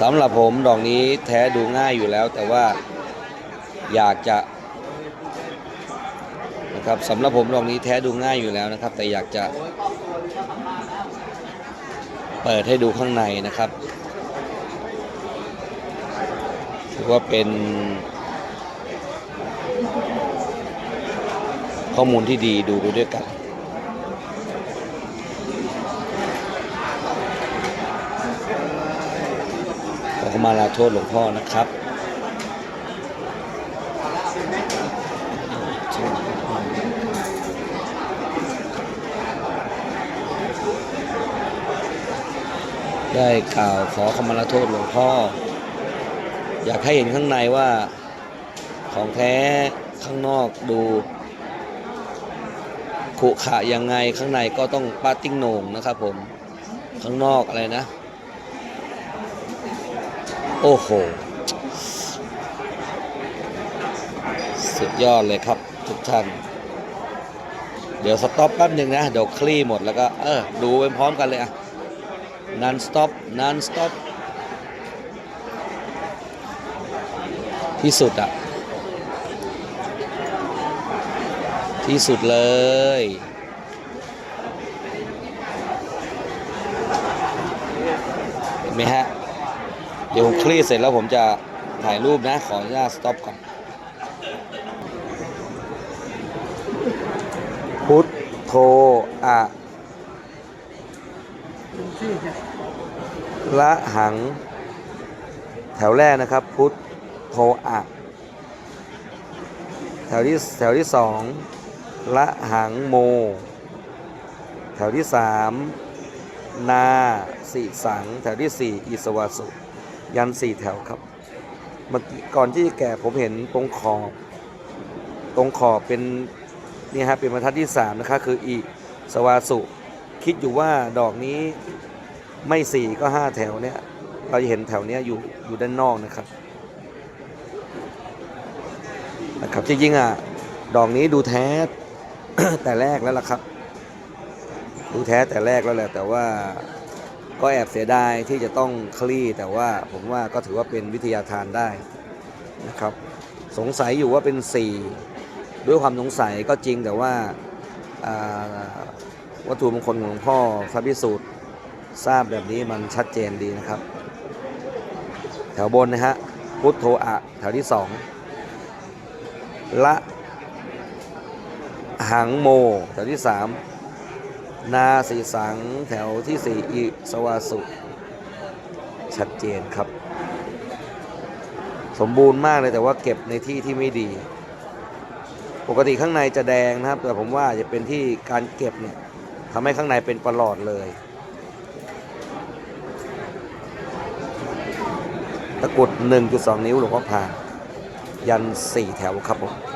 สำหรับผมดอกนี้แท้ดูง่ายอยู่แล้ว แต่ว่าอยากจะนะครับสำหรับผมดอกนี้แท้ดูง่ายอยู่แล้วนะครับ แต่อยากจะเปิดให้ดูข้างในนะครับถือว่าเป็นข้อมูลที่ดีดูด้วยกัน ขอมาลาโทษหลวงพ่อนะครับได้กล่าวขอขมาลาโทษหลวงพ่อ อยากให้เห็นข้างในว่าของแท้ข้างนอกดูขุขะยังไงข้างในก็ต้องป้าติ้งโหน่งนะครับผม ข้างนอกอะไรนะ โอ้โห สุดยอดเลยครับทุกท่าน เดี๋ยวสต็อปแป๊บหนึ่งนะ เดี๋ยวคลี่หมดแล้วก็ เออ ดูไปพร้อมกันเลยอะ non stop non stop ที่สุดอะที่สุดเลย เห็นไหมฮะ เดี๋ยวคลี่เสร็จแล้วผมจะถ่ายรูปนะ ขออนุญาตสต็อปก่อน พุทโธอะละหัง แถวแรกนะครับ พุทโธอะแถวที่แถวที่สองละหังโม แถวที่สามนาสิสัง แถวที่สี่อิสวาสุ ยันสี่แถวครับเมื่อกีก่อนที่จะแก่ผมเห็นตรงขอบตรงขอบเป็นนี่ฮะเป็นบรรทัดที่สามนะคะคืออิสวาสุ คิดอยู่ว่าดอกนี้ไม่สี่ก็ห้าแถวเนี่ยเราจะเห็นแถวเนี้ยอยู่อยู่ด้านนอกนะครับนะครับจริงๆอะดอกนี้ดูแท้แต่แรกแล้วล่ะครับ ดูแท้แต่แรกแล้วแหละแต่ว่า ก็แอบเสียดายที่จะต้องคลี่แต่ว่าผมว่าก็ถือว่าเป็นวิทยาทานได้นะครับ สงสัยอยู่ว่าเป็น 4 ด้วยความสงสัยก็จริงแต่ว่าาวัตถุมงคลของหลวงพ่อพระพิสูจน์ทราบแบบนี้มันชัดเจนดีนะครับ แถวบนนะฮะพุทโธอะแถวที่สองละหังโมแถวที่สาม นาสีสังแถวที่สี่อิสวาสุ ชัดเจนครับ สมบูรณ์มากเลยแต่ว่าเก็บในที่ที่ไม่ดี ปกติข้างในจะแดงนะครับ แต่ผมว่าจะเป็นที่การเก็บเนี่ยทำให้ข้างในเป็นประหลอดเลยตะกุด 1.2 นิ้วหลวงพ่อพายัน 4 แถวครับผม